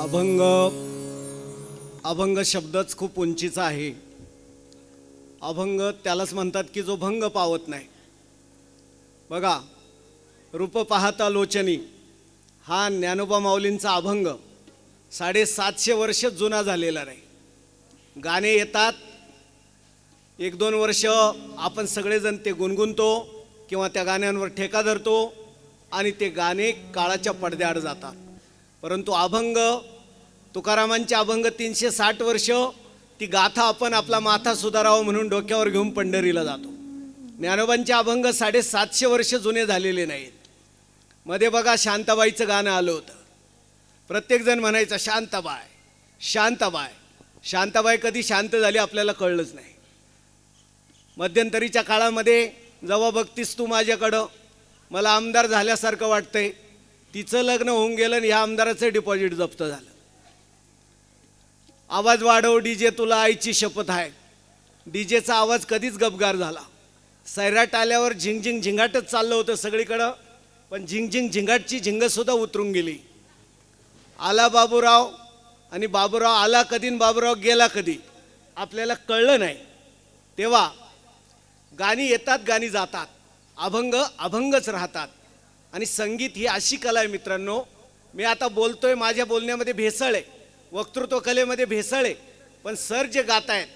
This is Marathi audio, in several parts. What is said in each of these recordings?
अभंग अभंग शब्दच खूप उंचीचा आहे. अभंग त्यालाच म्हणतात की जो भंग पावत नाही. बघा रूप पाहता लोचनी हा ज्ञानोबा माऊलींचा अभंग साडेसातशे वर्ष जुना झालेला नाही. गाणे येतात एक दोन वर्ष आपण सगळेजण ते गुणगुणतो किंवा त्या गाण्यांवर ठेका धरतो आणि ते गाणे काळाच्या पडद्याआड जातात. परंतु अभंग तुकारामांचे अभंग तीनशे साठ वर्ष ती गाथा आपण आपला माथा सुधारावा म्हणून डोक्यावर घेऊन पंढरीला जातो. ज्ञानोबांचे अभंग साडेसातशे वर्ष जुने झालेले नाहीत. मध्ये बघा शांताबाईचं गाणं आलं होतं. प्रत्येकजण म्हणायचं शांताबाय शांताबाय शांताबाई कधी शांत झाली आपल्याला कळलंच नाही. मध्यंतरीच्या काळामध्ये जेव्हा बघतीस तू माझ्याकडं मला आमदार झाल्यासारखं वाटतंय तिचं लग्न होऊन गेलं आणि ह्या आमदाराचं डिपॉझिट जप्त झालं. आवाज वाढव डीजे तुला आईची शपथ आहे. डीजेचा आवाज कधीच गपगार झाला. सैराट आल्यावर झिंगझिंग झिंगाटच चाललं होतं सगळीकडं पण झिंगझिंग झिंगाटची झिंगसुद्धा उतरून गेली. आला बाबूराव आणि बाबूराव आला कधी आणि बाबूराव गेला कधी? आपल्याला कळलं नाही. तेव्हा गाणी येतात गाणी जातात. अभंग अभंगच राहतात. आणि संगीत ही अशी कला आहे मित्रांनो. मी आता बोलतोय माझ्या बोलण्यामध्ये भेसळ आहे. वक्तृत्व कलेमध्ये भेसळ आहे. पण सर जे गात आहेत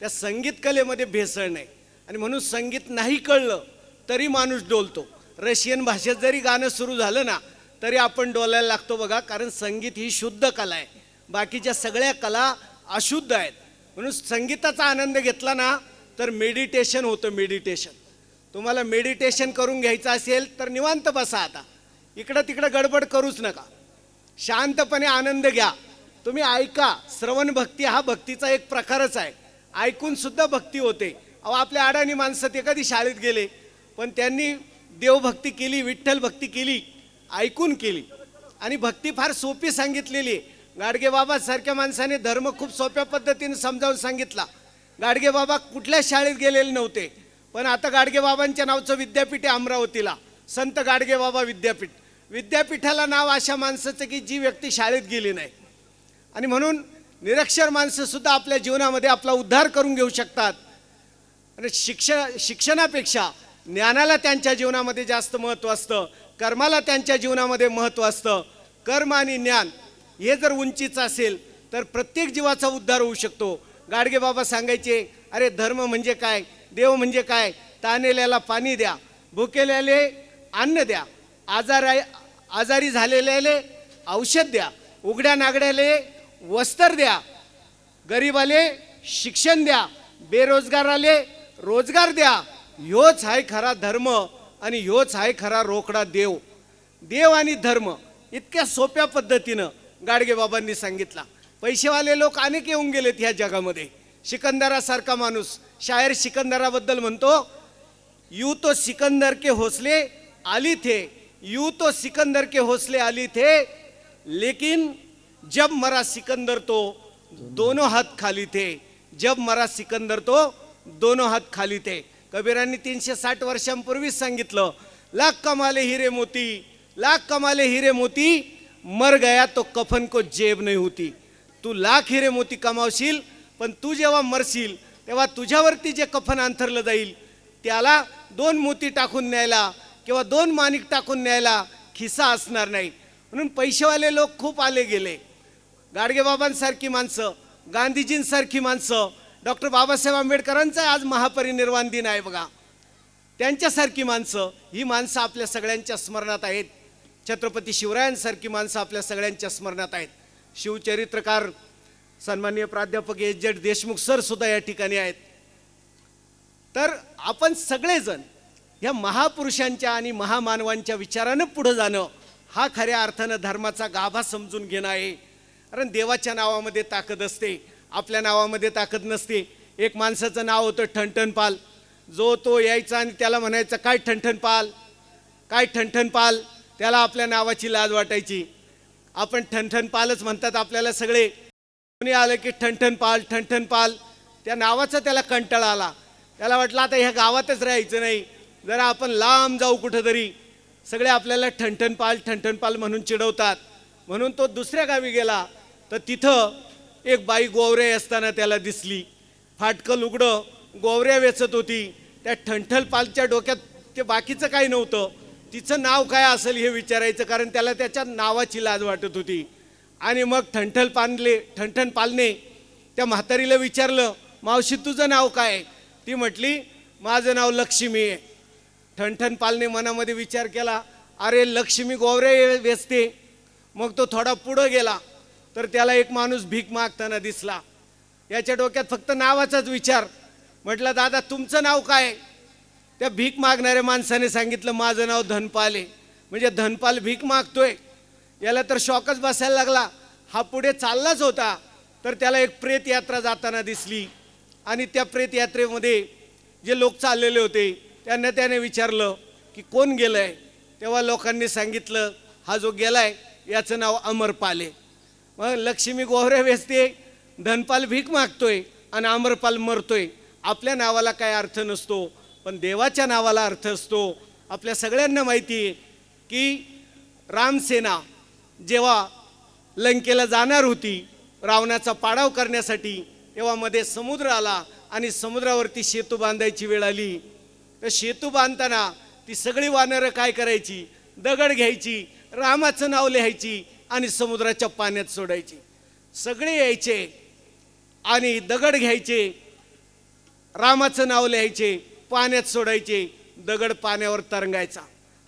त्या संगीत कलेमध्ये भेसळ नाही. आणि म्हणून संगीत नाही कळलं तरी माणूस डोलतो. रशियन भाषेत जरी गाणं सुरू झालं ना तरी आपण डोलायला लागतो बघा कारण संगीत ही शुद्ध कला आहे. बाकीच्या सगळ्या कला अशुद्ध आहेत. म्हणून संगीताचा आनंद घेतला ना तर मेडिटेशन होतं मेडिटेशन तुम्हाला मेडिटेशन करून घ्यायचं असेल तर निवांत बसा आता. इकडं तिकडं गडबड करूच नका. शांतपणे आनंद घ्या. तुम्ही ऐका श्रवण भक्ती हा भक्तीचा एक प्रकारच आहे. ऐकून सुद्धा भक्ती होते. अहो आपल्या अडाणी माणसं ते कधी शाळेत गेले पण त्यांनी देवभक्ती केली विठ्ठल भक्ती केली ऐकून केली. आणि भक्ती फार सोपी सांगितलेली आहे. गाडगे सारख्या माणसाने धर्म खूप सोप्या पद्धतीने समजावून सांगितला. गाडगे बाबा कुठल्या शाळेत गेलेले नव्हते? पण आता गाडगेबाबांच्या नावचं विद्यापीठ आहे अमरावतीला. संत गाडगेबाबा विद्यापीठ. विद्यापीठाला नाव अशा माणसाचं की जी व्यक्ती शाळेत गेली नाही. आणि म्हणून निरक्षर माणसंसुद्धा आपल्या जीवनामध्ये आपला उद्धार करून घेऊ शकतात. आणि शिक्ष शिक्षणापेक्षा ज्ञानाला त्यांच्या जीवनामध्ये जास्त महत्त्व असतं. कर्माला त्यांच्या जीवनामध्ये महत्त्व असतं. कर्म आणि ज्ञान हे जर उंचीचं असेल तर प्रत्येक जीवाचा उद्धार होऊ शकतो. गाडगेबाबा सांगायचे अरे धर्म म्हणजे काय? देव म्हणजे काय? तानेल्याला पाणी द्या भुकेल्याले अन्न द्या आजार आजारी झालेल्याले औषध द्या उघड्या नागड्याले वस्त्र द्या गरीबाले शिक्षण द्या बेरोजगाराले रोजगार द्या. ह्योच आहे खरा धर्म आणि ह्योच आहे खरा रोकडा देव. देव आणि धर्म इतक्या सोप्या पद्धतीनं गाडगेबाबांनी सांगितला. पैसेवाले लोक अनेक येऊन गेलेत ह्या जगामध्ये. सिकंदरासारखा माणूस. शायर सिकंदराबद्दल म्हणतो यू तो सिकंदर के हौसले आली थे यू तो सिकंदर के हौसले आली थे लेकिन जब मरा सिकंदर तो दोनों हात खाली थे जब मरा सिकंदर तो दोनों हात खाली थे. कबीरांनी तीनशे साठ वर्षांपूर्वीच सांगितलं लाख कमाले हिरे मोती लाख कमाले हिरे मोती मर गया तो कफन को जेब नाही होती. तू लाख हिरे मोती कमावशील पण तू जेव्हा मरशील तेव्हा तुझ्यावरती जे कफन अंथरलं जाईल त्याला दोन मोती टाकून न्यायला किंवा दोन माणिक टाकून न्यायला खिसा असणार नाही. म्हणून पैसेवाले लोक खूप आले गेले. गाडगेबाबांसारखी माणसं गांधीजींसारखी माणसं डॉक्टर बाबासाहेब आंबेडकरांचा आज महापरिनिर्वाण दिन आहे बघा. त्यांच्यासारखी माणसं ही माणसं आपल्या सगळ्यांच्या स्मरणात आहेत. छत्रपती शिवरायांसारखी माणसं आपल्या सगळ्यांच्या स्मरणात आहेत. शिवचरित्रकार सन्मान्य प्राध्यापक एस जेड देशमुख सर सुद्धा या ठिकाणी आहेत. तर आपण सगळेजण या महापुरुषांच्या आणि महामानवांच्या विचारानं पुढं जाणं हा खऱ्या अर्थानं धर्माचा गाभा समजून घेणं आहे. कारण देवाच्या नावामध्ये ताकद असते आपल्या नावामध्ये ताकद नसते. एक माणसाचं नाव होतं ठणठणपाल. जो तो यायचा आणि त्याला म्हणायचा काय ठणठणपाल? काय ठणठणपाल? त्याला आपल्या नावाची लाज वाटायची. आपण ठणठणपालच म्हणतात आपल्याला सगळे. कोणी आलं की ठणठणपाल ठणठणपाल. त्या नावाचा त्याला कंटाळा आला. त्याला वाटलं आता ह्या गावातच राहायचं नाही. जरा आपण लांब जाऊ कुठंतरी. सगळे आपल्याला ठणठणपाल ठणठणपाल म्हणून चिडवतात. म्हणून तो दुसऱ्या गावी गेला. तर तिथं एक बाई गोवऱ्या असताना त्याला दिसली. फाटकं लुगडं गोवऱ्या वेचत होती. त्या ठणठल पालच्या डोक्यात ते बाकीचं काही नव्हतं. तिचं नाव काय असेल हे विचारायचं कारण त्याला त्याच्या नावाची लाज वाटत होती. आणि मग ठणठल पानले ठणठण पालने त्या म्हातारीला विचारलं मावशी तुझं नाव काय ती म्हटली माझं नाव लक्ष्मी आहे. ठणठण पालने मनामध्ये विचार केला अरे लक्ष्मी गोवरे वेचते. मग तो थोडा पुढं गेला तर त्याला एक माणूस भीक मागताना दिसला. याच्या डोक्यात फक्त नावाचाच विचार. म्हटलं दादा तुमचं नाव काय? आहे?" त्या भीक मागणाऱ्या माणसाने सांगितलं माझं नाव धनपाल आहे. म्हणजे धनपाल भीक मागतोय. याला तर शॉकच बसायला लागला. हा पुढे चाललाच होता तर त्याला एक प्रेत यात्रा जाताना दिसली. आणि त्या प्रेत यात्रेमध्ये जे लोक चाललेले होते त्यांना त्याने विचारलं की कोण गेलंय? तेव्हा लोकांनी सांगितलं हा जो गेलाय याचं नाव अमरपाल आहे. मग लक्ष्मी गोहरे वेचते धनपाल भीक मागतोय आणि अमरपाल मरतोय. आपल्या नावाला काय अर्थ नसतो पण देवाच्या नावाला अर्थ असतो. आपल्या सगळ्यांना माहिती आहे की रामसेना जेव्हा लंकेला जाणार होती रावणाचा पाडाव करण्यासाठी तेव्हा मध्ये समुद्र आला आणि समुद्रावरती शेतू बांधायची वेळ आली. तर सेतू बांधताना ती सगळी वानरं काय करायची? दगड घ्यायची रामाचं नाव लिहायची आणि समुद्राच्या पाण्यात सोडायची. सगळे यायचे आणि दगड घ्यायचे रामाचं नाव लिहायचे पाण्यात सोडायचे दगड पाण्यावर तरंगायचा.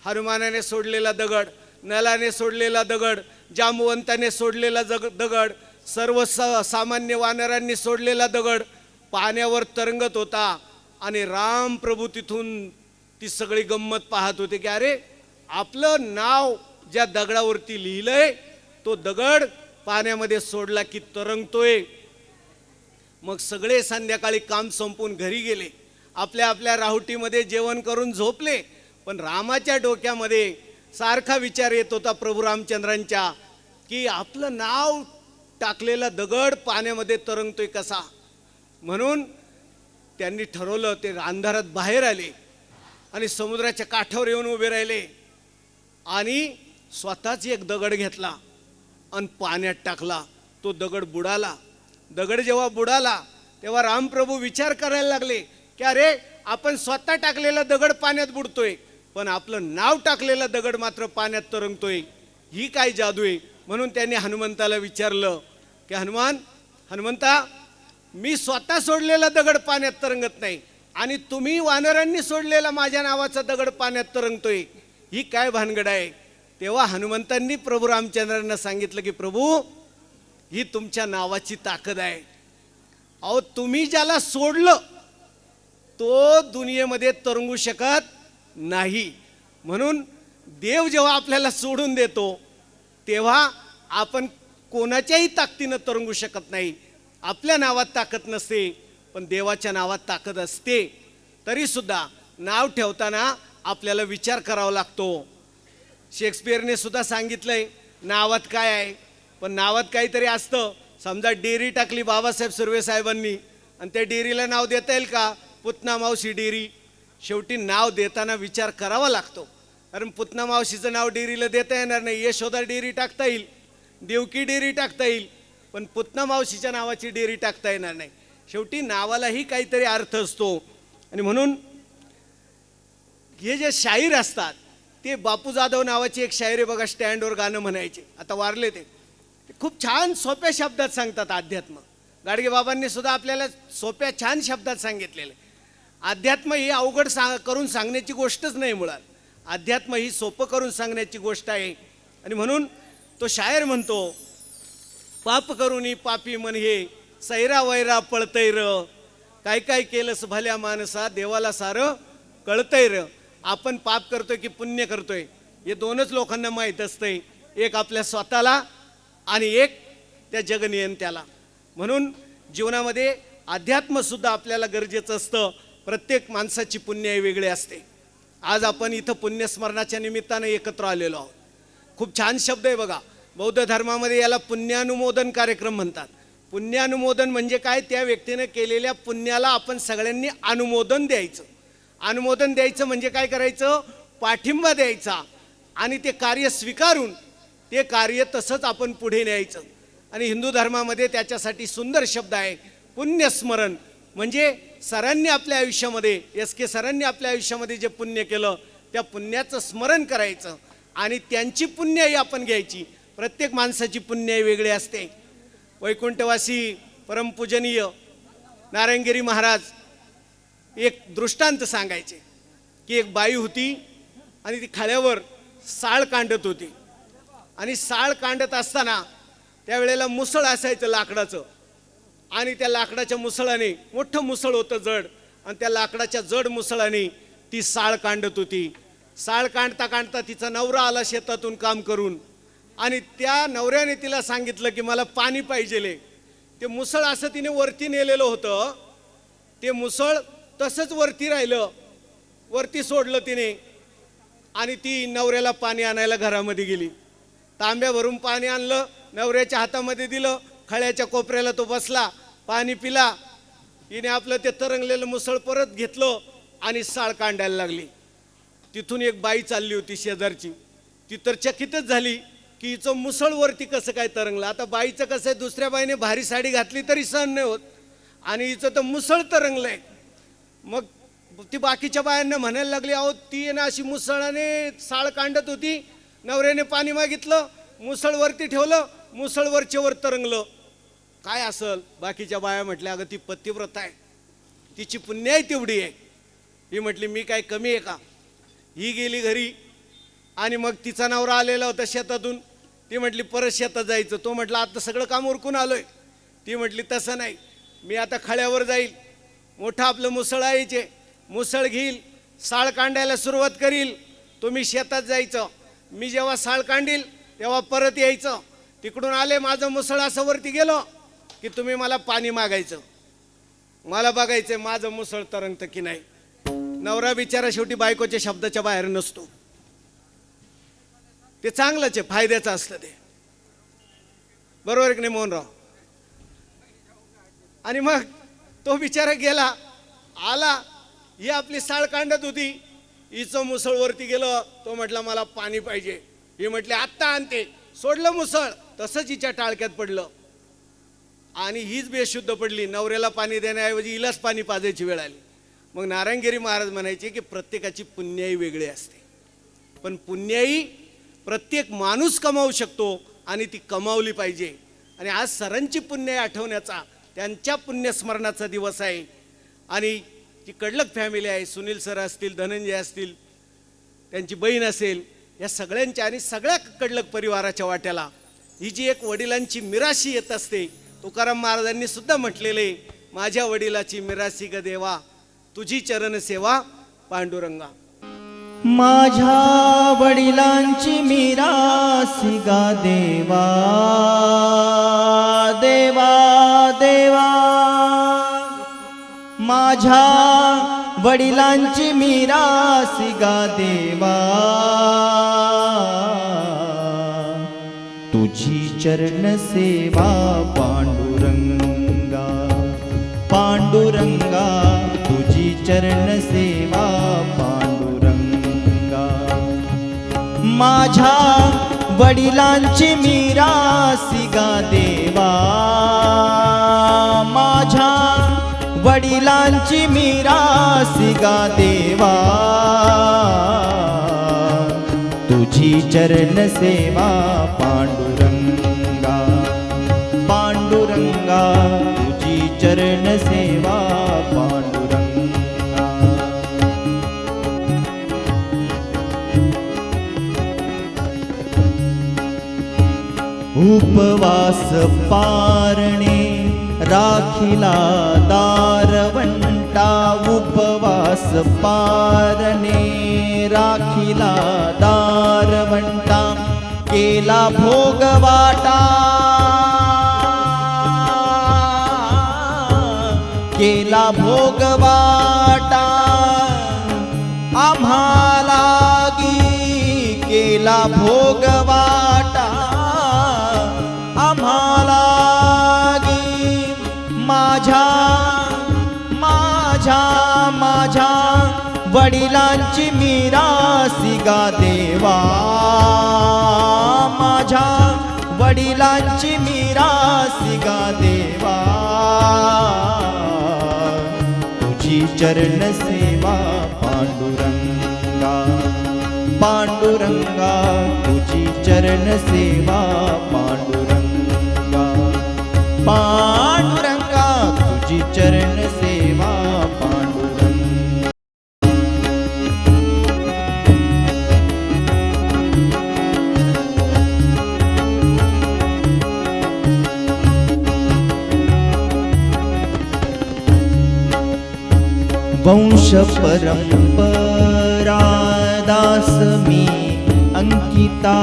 हनुमानाने सोडलेला दगड नलाने सोडलेला दगड जामवंताने सोडलेला जग दगड सर्व स सामान्य वानरांनी सोडलेला दगड पाण्यावर तरंगत होता आणि राम प्रभू तिथून ती सगळी गंमत पाहत होते की अरे आपलं नाव ज्या दगडावरती लिहिलंय तो दगड पाण्यामध्ये सोडला की तरंगतोय. मग सगळे संध्याकाळी काम संपून घरी गेले. आपल्या आपल्या राहुटीमध्ये जेवण करून झोपले पण रामाच्या डोक्यामध्ये सारखा विचार येत होता प्रभू रामचंद्रांच्या की आपलं नाव टाकलेला दगड पाण्यामध्ये तरंगतोय कसा? म्हणून त्यांनी ठरवलं ते अंधारात बाहेर आले आणि समुद्राच्या काठावर येऊन उभे राहिले आणि स्वतःच एक दगड घेतला आणि पाण्यात टाकला. तो दगड बुडाला. दगड जेव्हा बुडाला तेव्हा रामप्रभू विचार करायला लागले की अरे आपण स्वतः टाकलेला दगड पाण्यात बुडतोय. पण आपलं नाव टाकलेला दगड मात्र पाण्यात तरंगतोय. ही काय जादू आहे? म्हणून त्यांनी हनुमंताला विचारलं की हनुमान हनुमंता मी स्वतः सोडलेला दगड पाण्यात तरंगत नाही आणि तुम्ही वानरांनी सोडलेला माझ्या नावाचा दगड पाण्यात तरंगतोय. ही काय भानगड आहे? तेव्हा हनुमंतांनी प्रभू रामचंद्रांना सांगितलं की प्रभू ही तुमच्या नावाची ताकद आहे. अहो तुम्ही ज्याला सोडलं तो दुनियेमध्ये तरंगू शकत नाही. म्हणून देव जेव्हा आपल्याला सोडून देतो तेव्हा आपण कोणाच्याही ताकदीनं तरंगू शकत नाही. आपल्या नावात ताकद नसते पण देवाच्या नावात ताकद असते. तरीसुद्धा नाव ठेवताना आपल्याला विचार करावा लागतो. शेक्सपियरने सुद्धा सांगितलंय नावात काय आहे? पण नावात काहीतरी असतं. समजा डेअरी टाकली बाबासाहेब सुर्वे साहेबांनी आणि त्या डेअरीला नाव देता येईल का? पुतना मावशी डेअरी. शेवटी नाव देताना विचार करावा लागतो. कारण पुतना मावशीचं नाव डेअरीला देता येणार नाही यशोदा डेअरी टाकता येईल देवकी डेअरी टाकता येईल पण पुतना मावशीच्या नावाची डेअरी टाकता येणार नाही. शेवटी नावालाही काहीतरी अर्थ असतो. आणि म्हणून हे जे शाहीर असतात ते बापू जाधव नावाची एक शायरी आहे बघा स्टँडवर गाणं म्हणायचे. आता वारले ते. ते खूप छान सोप्या शब्दात सांगतात अध्यात्म गाडगे बाबांनी सुद्धा आपल्याला सोप्या छान शब्दात सांगितलेलं आहे. अध्यात्म ही अवघड सांग करून सांगण्याची गोष्टच नाही मुळात. अध्यात्म ही सोपं करून सांगण्याची गोष्ट आहे. आणि म्हणून तो शायर म्हणतो पाप करूनी पापी मन हे सैरा वैरा पळतय र काय काय केलंस भल्या माणसा देवाला सारं कळतंय र आपण पाप करतोय की पुण्य करतोय? हे दोनच लोकांना माहीत असतंय. एक आपल्या स्वतःला आणि एक त्या जगनियंत्याला. म्हणून जीवनामध्ये अध्यात्मसुद्धा आपल्याला गरजेचं असतं. प्रत्येक माणसाची पुण्य हे वेगळी असते. आज आपण इथं पुण्यस्मरणाच्या निमित्तानं एकत्र आलेलो आहोत. खूप छान शब्द आहे बघा. बौद्ध धर्मामध्ये याला पुण्यानुमोदन कार्यक्रम म्हणतात. पुण्यानुमोदन म्हणजे काय? त्या व्यक्तीनं केलेल्या पुण्याला आपण सगळ्यांनी अनुमोदन द्यायचं. अनुमोदन द्यायचं म्हणजे काय करायचं? पाठिंबा द्यायचा. आणि ते कार्य स्वीकारून ते कार्य तसंच आपण पुढे न्यायचं. आणि हिंदू धर्मामध्ये त्याच्यासाठी सुंदर शब्द आहे. पुण्यस्मरण. म्हणजे सरांनी आपल्या आयुष्यामध्ये एस के सरांनी आपल्या आयुष्यामध्ये जे पुण्य केलं त्या पुण्याचं स्मरण करायचं आणि त्यांची पुण्यही आपण घ्यायची. प्रत्येक माणसाची पुण्याई वेगळी असते. वैकुंठवासी परमपूजनीय नारायणगिरी महाराज एक दृष्टांत सांगायचे की एक बाई होती आणि ती खाल्यावर साळ कांडत होती. आणि साळ कांडत असताना त्यावेळेला मुसळ असायचं लाकडाचं. आणि त्या लाकडाच्या मुसळाने मोठं मुसळ होतं जड. आणि त्या लाकडाच्या जड मुसळाने ती साळ कांडत होती. साळ कांडता कांडता तिचा नवरा आला शेतातून काम करून. आणि त्या नवऱ्याने तिला सांगितलं की मला पाणी पाहिजेले. ते मुसळ असं तिने वरती नेलेलं होतं. ते मुसळ तसंच वरती राहिलं. वरती सोडलं तिने. आणि ती नवऱ्याला पाणी आणायला घरामध्ये गेली. तांब्या भरून पाणी आणलं नवऱ्याच्या हातामध्ये दिलं खळ्याच्या कोपऱ्याला तो बसला पाणी पिला. हिने आपलं ते तरंगलेलं मुसळ परत घेतलं आणि साळ कांडायला लागली. तिथून एक बाई चालली होती शेजारची. ती तर चकितच झाली की हिचं मुसळवरती कसं काय तरंगलं? आता बाईचं कसं आहे दुसऱ्या बाईने भारी साडी घातली तरी सहन नाही होत. आणि हिचं तर मुसळ तरंगलंय. मग ती बाकीच्या बायांना म्हणायला लागली अहो ती आहे ना अशी मुसळाने साळ कांडत होती. नवऱ्याने पाणी मागितलं मुसळवरती ठेवलं मुसळवरचेवर तरंगलं. काय असल? बाकीच्या बाया म्हटल्या अगं ती पतिव्रत आहे. तिची पुण्याही तेवढी आहे. ही म्हटली मी काय कमी आहे का? ही गेली घरी आणि मग तिचा नवरा आलेला होता शेतातून. ती म्हटली परत शेतात जायचं. तो म्हटलं आता सगळं काम उरकून आलोय. ती म्हटली तसं नाही. मी आता खळ्यावर जाईल. मोठं आपलं मुसळ यायचे मुसळ घेईल. साळ कांडायला सुरुवात करील. तुम्ही शेतात जायचं. मी जेव्हा साळ कांडील तेव्हा परत यायचं. तिकडून आले माझं मुसळ असं वरती गेलो. की तुम्ही मला पाणी मागायचं. मला बघायचं माझं मुसळ तरंगत की नाही. नवरा बिचारा शेवटी बायकोच्या शब्दाच्या बाहेर नसतो. ते चांगलंच आहे फायद्याचं असतं ते. बरोबर की नाही मोहनराव? आणि मग तो बिचारा गेला आला ही आपली साळ कांडत होती. हिचं मुसळवरती गेलं तो म्हटला मला पाणी पाहिजे. ही म्हटली आत्ता आणते. सोडलं मुसळ तसंच हिच्या टाळक्यात पडलं. आणि हीच बेशुद्ध पडली. नवऱ्याला पाणी देण्याऐवजी हिलाच पाणी पाजायची वेळ आली. मग नारायणगिरी महाराज म्हणायचे की प्रत्येकाची पुण्याई वेगळी असते. पण पुण्याई प्रत्येक माणूस कमावू शकतो आणि ती कमावली पाहिजे. आणि आज सरांची पुण्याई आठवण्याचा त्यांच्या पुण्यस्मरणाचा दिवस आहे. आणि ती कडलक फॅमिली आहे सुनील सर असतील धनंजय असतील त्यांची बहीण असेल या सगळ्यांच्या आणि सगळ्या कडलक परिवाराच्या वाट्याला ही जी एक वडिलांची मिराशी येत असते तुकाराम महाराजांनी सुद्धा म्हटलेले माझ्या वडिलाची मिरासी ग देवा तुझी चरण सेवा पांडुरंगा. माझ्या वडिलांची मिरासी गा देवा देवा देवा. माझ्या वडिलांची मिरासी गा देवा. चरण सेवा पांडुरंगा पांडुरंगा तुझी चरण सेवा पांडुरंगा. माझ्या वडिलांची मिरासी गा देवा. माझ्या वडिलांची मिरासी गा देवा. तुझी चरण सेवा उपवास पारणे राखिला दारवंटा उपवास पारणे राखिला दारवंटा केला भोगवाटा केला भोगवाटा आम्हाला केला भोग वडिलांची मिरासी गा देवा. माझ्या वडिलांची मीरा गा देवा. तुझी चरण सेवा पांडुरंगा पांडुरंगा तुझी चरण सेवा वंश परंपरा दास मी अंकिता।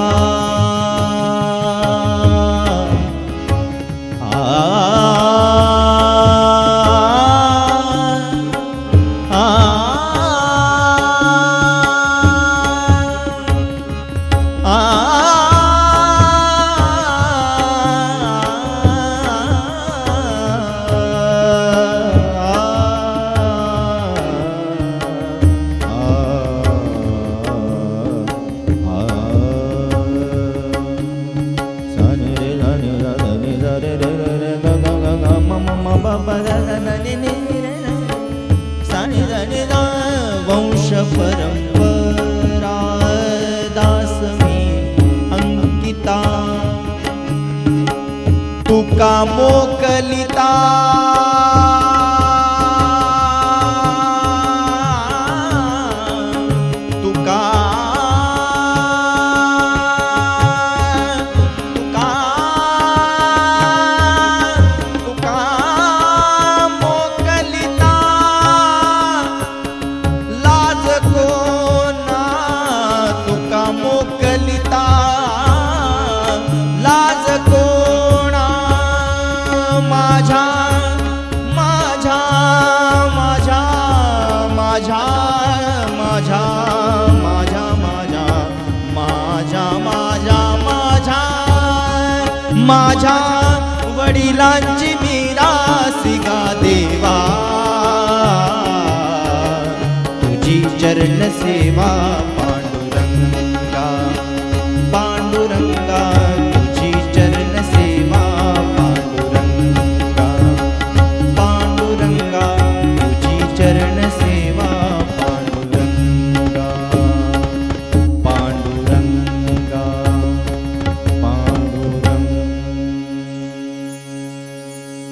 माझ्या वडिलांची वडिलांची मीरासी गा देवा. तुझी चरण सेवा पांडुरंगा पांडुरंग.